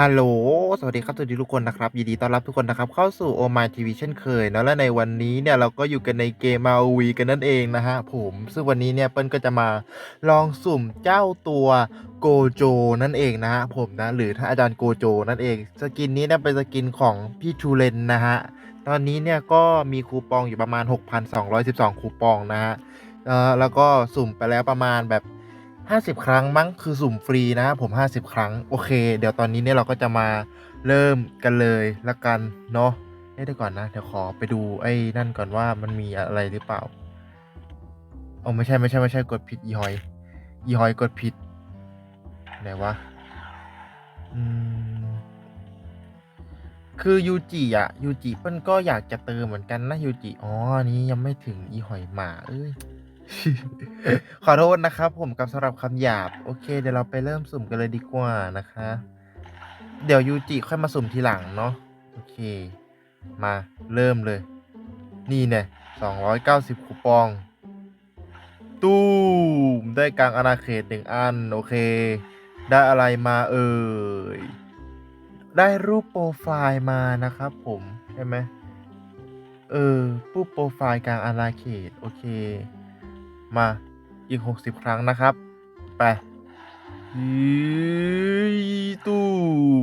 ฮัลโหล สวัสดีครับสวัสดีทุกคนนะครับ ยินดีต้อนรับทุกคนนะครับ เข้าสู่ Oh My TV เช่นเคยนะและในวันนี้เนี่ยเราก็อยู่กันในเกม ROV กันนั่นเองนะฮะผม ซึ่งวันนี้เนี่ยเปิ้ลก็จะมาลองสุ่มเจ้าตัวโกโจนั่นเองนะฮะผมนะ หรือถ้าอาจารย์โกโจนั่นเอง สกินนี้เนี่ยเป็นสกินของพี่ทูเลนนะฮะ ตอนนี้เนี่ยก็มีคูปองอยู่ประมาณ 6,212 คูปองนะฮะเออแล้วก็สุ่มไปแล้วประมาณแบบ 50 ครั้งมั้งคือสุ่มฟรีนะผม 50 ครั้ง โอเค เดี๋ยวตอนนี้เนี่ยเราก็จะมาเริ่มกันเลยละกันเนาะเอ้ยเดี๋ยวก่อนนะ เดี๋ยวขอไปดูไอ้นั่นก่อนว่ามันมีอะไรหรือเปล่าอ๋อไม่ใช่ไม่ใช่ไม่ใช่กดผิดอีหอย อีหอยกดผิดไหนวะอืมคือยูจิอะยูจิเปิ้ลก็อยากจะเติมเหมือนกันนะยูจิอ๋อนนี้ยังไม่ถึงอีหอยหมาเอ้ย ขอโทษนะครับ ผมกับสำหรับคำหยาบ โอเค เดี๋ยวเราไปเริ่มสุ่มกันเลยดีกว่านะคะ เดี๋ยวยูจิค่อยมาสุ่มทีหลังเนาะโอเค มาเริ่มเลย นี่เนี่ยสองร้อยเก้าสิบคูปอง ตู้มได้กลางอาณาเขตหนึ่งอัน โอเค ได้อะไรมาเอ่ย ได้รูปโปรไฟล์มานะครับผม ใช่ไหมเออรูปโปรไฟล์กลางอาณาเขต โอเค มาอีก 60 ครั้งนะครับ ไปยีตู้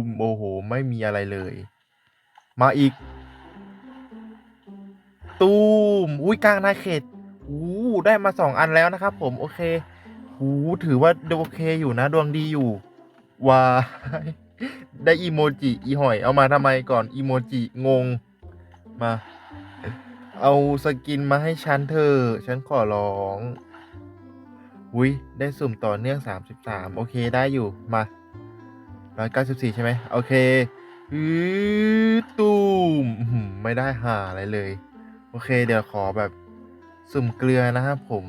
มโอ้โห ไม่มีอะไรเลย มาอีก ตูมอุ้ยกลางนาเขตอู้ได้มาสองอันแล้วนะครับ ผมโอเคหูถือว่าโอเคอยู่นะ ดวงดีอยู่ว้าได้อีโมจิอีหอย เอามาทำไมก่อนอีโมจิงงมา เอาสกินมาให้ฉันเถอะฉันขอร้องอุ้ยได้สุ่มต่อเนื่อง 33 โอเคได้อยู่ มา 194 ใช่ไหม โอเคอือตูมไม่ได้หาอะไรเลย โอเค เดี๋ยวขอแบบสุ่มเกลือนะครับผม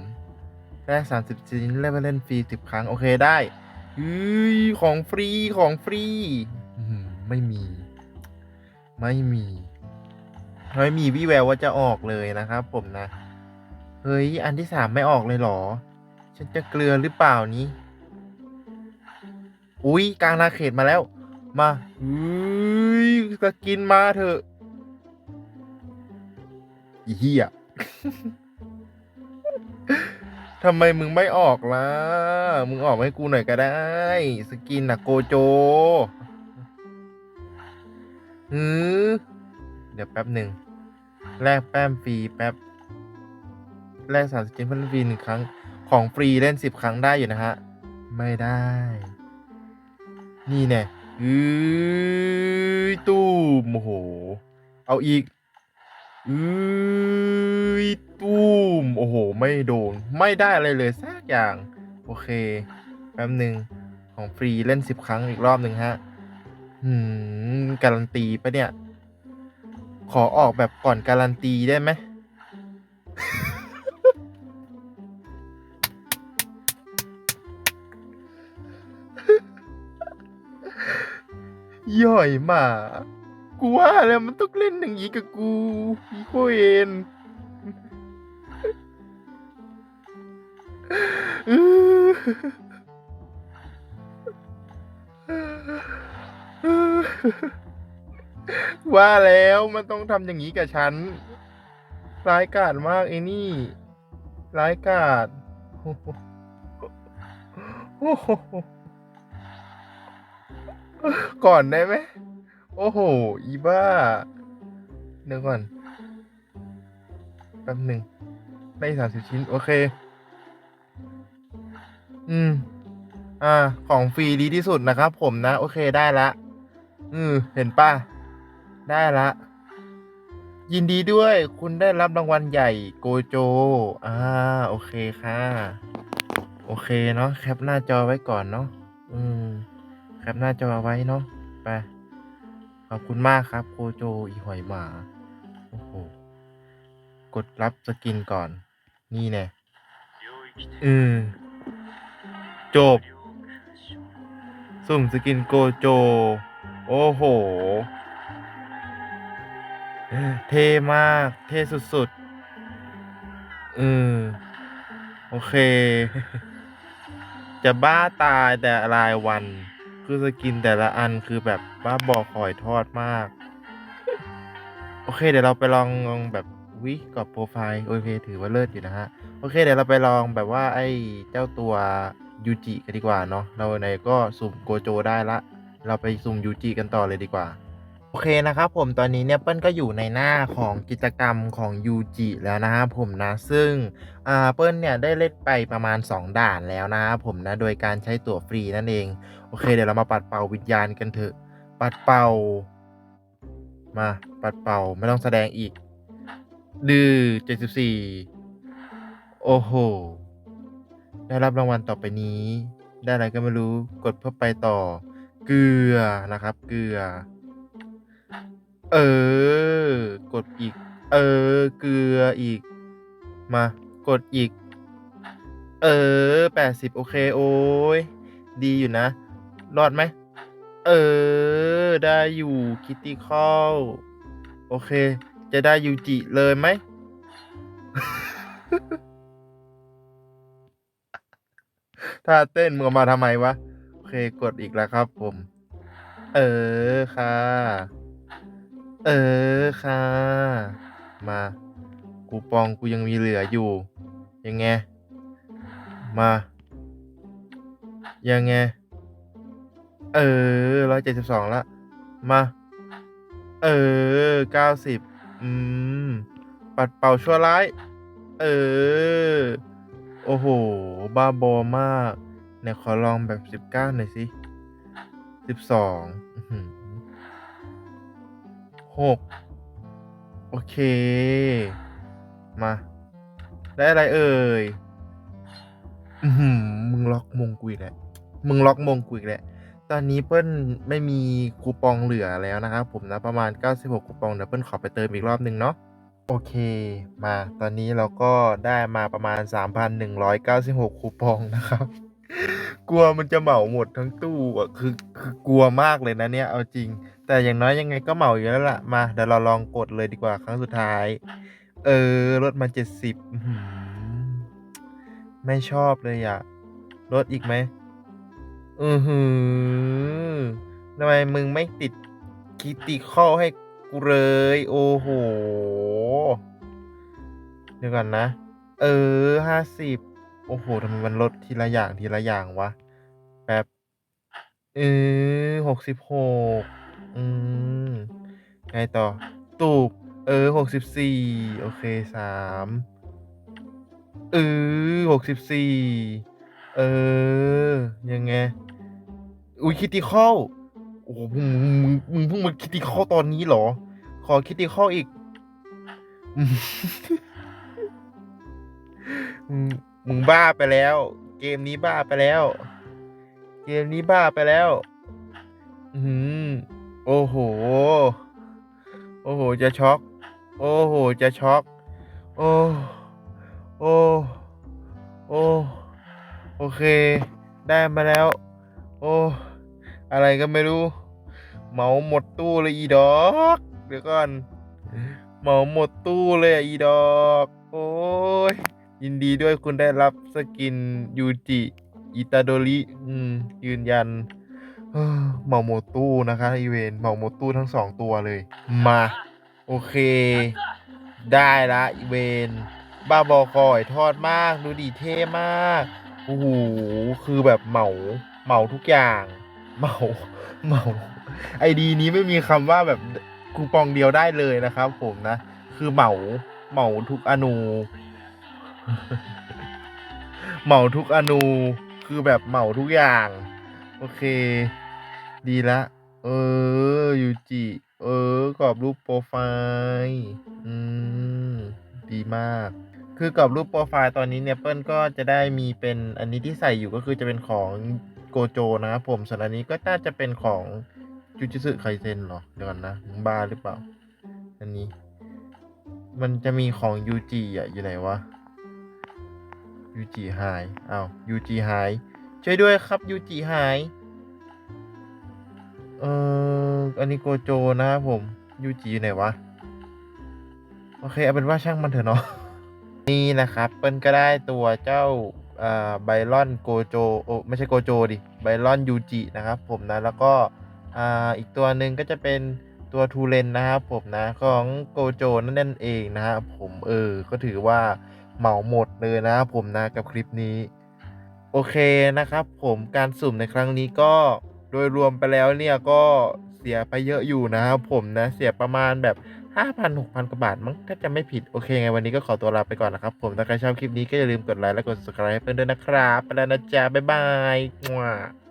ได้ 30ชิ้นเล่นเล่นฟรี 10 ครั้ง โอเคได้อือของฟรี ของฟรีหือไม่มี ไม่มี ไม่มีวี่แววว่าจะออกเลยนะครับ ผมนะ เฮ้ย อันที่สามไม่ออกเลยหรอ ฉันจะเกลือหรือเปล่านี้ อุ้ยกลางนาเขตมาแล้ว มาอุ้ยสกินมาเถอะอีเหี้ยทำไมมึงไม่ออกล่ะ มึงออกให้กูหน่อยก็ได้ สกินนะโกโจหือเดี๋ยวแป๊บหนึ่ง แลกแป้มฟรีแป๊บแลกสามสิบเจนเพื่อนฟรีหนึ่งครั้ง ของฟรีเล่นสิบครั้งได้อยู่นะฮะ ไม่ได้ นี่แน่อือตู้มโอ้โห เอาอีกอือตู้มโอ้โห ไม่โดน ไม่ได้อะไรเลยสักอย่าง โอเค แป๊บหนึ่งของฟรีเล่นสิบครั้งอีกรอบหนึ่งฮะหืม การันตีปะเนี่ย ขอออกแบบก่อนการันตีได้ไหม ย่อยมากูว่าแล้วมันต้องเล่นอย่างนี้กับกูอีโคเอนอือ ว่าแล้วมันต้องทำอย่างนี้กับฉัน ร้ายกาจมากไอ้นี่ ร้ายกาจโอ้โหก่อนได้ไหม โอ้โห อีบ้า เดี๋ยวก่อน แป๊บหนึ่งได้สามสิบชิ้น โอเค อืม อ่า ของฟรีดีที่สุดนะครับผมนะ โอเคได้ละ อืม เห็นป่ะ ได้ละ ยินดีด้วยคุณได้รับรางวัลใหญ่โกโจ อ่า โอเคค่ะ โอเคเนาะแคปหน้าจอไว้ก่อนเนาะอืมแคปหน้าจอไว้เนาะไปขอบคุณมากครับโกโจอีหอยหมาโอ้โหกดรับสกินก่อน นี่แน่อืมจบ สุ่มสกินโกโจ โอ้โห เท่มาก เท่สุดๆ อืม โอเค จะบ้าตายแต่รายวัน คือสกินแต่ละอันคือแบบบ้าบอคอยทอดมาก โอเค เดี๋ยวเราไปลองลองแบบวิกรอบโปรไฟล์ โอเค ถือว่าเลิศอยู่นะฮะ โอเค เดี๋ยวเราไปลองแบบว่าไอ้เจ้าตัวยูจิกันดีกว่าเนาะ เราในก็สุ่มโกโจได้ละ เราไปสุ่มยูจิกันต่อเลยดีกว่า โอเคนะครับผมตอนนี้เนี่ยเปิ้ลก็อยู่ในหน้าของกิจกรรมของยูจิแล้วนะครับผมนะซึ่งอ่าเปิ้ลเนี่ยได้เล่นไปประมาณ 2 ด่านแล้วนะครับผมนะโดยการใช้ตั๋วฟรีนั่นเอง โอเคเดี๋ยวเรามาปัดเป่าวิญญาณกันเถอะ ปัดเป่า มาปัดเป่าไม่ต้องแสดงอีก ดื้อ74 โอ้โห ได้รับรางวัลต่อไปนี้ ได้อะไรก็ไม่รู้กดเพื่อไปต่อเกลือนะครับ เกลือ เออ กดอีก เออ เกลืออีก มา กดอีก เออ80โอเค โอ้ย ดีอยู่นะ รอดไหม เออ ได้อยู่คิตตี้คอลโอเค จะได้ยูจิเลยไหม ถ้าเต้นมึงเอมาทำไมวะ โอเค กดอีกแล้วครับผม เออค่ะ เออค่ะ มากูปองกูยังมีเหลืออยู่ ยังไง มา ยังไง เออร้อยเจ็ดสิบสองละ มา เออเก้าสิบอืม ปัดเป่าชั่วร้าย เออ โอ้โห บ้าบอมาก เนี่ยขอลองแบบสิบเก้าหน่อยสิสิบสอง หกโอเค มา ได้อะไรเอ่ยมึงล็อกมงกุยแหละ มึงล็อกมงกุยแหละ ตอนนี้เปิ้ลไม่มีคูปองเหลือแล้วนะครับผมนะประมาณ 96 คูปองเดี๋ยวเปิ้ลขอไปเติมอีกรอบนึงเนาะ โอเค มาตอนนี้เราก็ได้มาประมาณ 3,196 คูปองนะครับ กลัวมันจะเหมาหมดทั้งตู้อะคือคือกลัวมากเลยนะเนี่ยเอาจริง แต่อย่างน้อยยังไงก็เหมาอยู่แล้วล่ะ มาเดี๋ยวเราลองกดเลยดีกว่าครั้งสุดท้าย เออลดมา70อื้อหือไม่ชอบเลยอะลดอีกไหมอือหือทำไมมึงไม่ติดคิติคอให้กูเลย โอ้โห เดี๋ยวก่อนนะ เออห้าสิบโอ้โหทำไมมันลดทีละอย่างทีละอย่างวะ แป๊บ เออหกสิบหก อืม ไงต่อ ตูบ เออหกสิบสี่โอเคสามเออหกสิบสี่เออ ยังไง อุ้ยคิติคอลโอ้โหมึงมึงมึงเพิ่งมาคิติคอลตอนนี้เหรอ ขอคิติคอลอีกมึงมึงบ้าไปแล้ว เกมนี้บ้าไปแล้ว เกมนี้บ้าไปแล้ว อืม โอ้โห โอ้โห จะช็อก โอ้โห จะช็อก โอ้ โอ้ โอ้ โอเค ได้มาแล้ว โอ้ อะไรก็ไม่รู้ เหมาหมดตู้เลยอีดอก เดี๋ยวก่อน เหมาหมดตู้เลยอีดอก โอ้ย ยินดีด้วยคุณได้รับสกินยูจิ อิตาโดริ อืม ยืนยัน เหมาหมตู้นะคะอีเวนเหมาหมตู้ทั้งสองตัวเลย มา โอเค ได้ละอีเวนบ้าบอคอยทอดมาก ดูดีเท่มากโอ้โหคือแบบเหมาเหมาทุกอย่างเหมาเหมาไอดีนี้ไม่มีคำว่าแบบคูปองเดียวได้เลยนะครับ ผมนะ คือเหมาเหมาทุกอนูเหมาทุกอนูคือแบบเหมาทุกอย่าง โอเค ดีละ เออ ยูจิ เออกรอบรูปโปรไฟล์ อืม ดีมาก คือกรอบรูปโปรไฟล์ตอนนี้เนี่ยเปิ้ลก็จะได้มีเป็นอันนี้ที่ใส่อยู่ก็คือจะเป็นของโกโจนะครับผม ส่วนอันนี้ก็น่าจะเป็นของจูจิสึไคเซนหรอ เดี๋ยวก่อนนะมึงบ้าหรือเปล่า อันนี้ มันจะมีของยูจิอะ อยู่ไหนวะยูจิหาย อ้าวยูจิหาย ช่วยด้วยครับยูจิหาย เอออันนี้โกโจนะครับผมยูจิอยู่ไหนวะ โอเค เอาเป็นว่าช่างมันเถอะเนาะ นี่นะครับ เปิ้ลก็ได้ตัวเจ้าไบรอนโกโจโอไม่ใช่โกโจดิไบรอนยูจินะครับผมนะ แล้วก็อ,อีกตัวหนึ่งก็จะเป็นตัวทูเลนนะครับผมนะของโกโจนั่นเองนะครับผมเออ ก็ถือว่าเหมาหมดเลยนะครับผมนะกับคลิปนี้ โอเคนะครับผมการสุ่มในครั้งนี้ก็ โดยรวมไปแล้วเนี่ยก็เสียไปเยอะอยู่นะครับผมนะเสียประมาณแบบ5,000 6,000กว่าบาทมั้งถ้าจะไม่ผิดโอเคไงวันนี้ก็ขอตัวลาไปก่อนนะครับผมถ้าใครชอบคลิปนี้ก็อย่าลืมกดไลค์และกด subscribe ให้เพื่อนด้วยนะครับ ไปแล้วนะจ๊ะบ๊ายบาย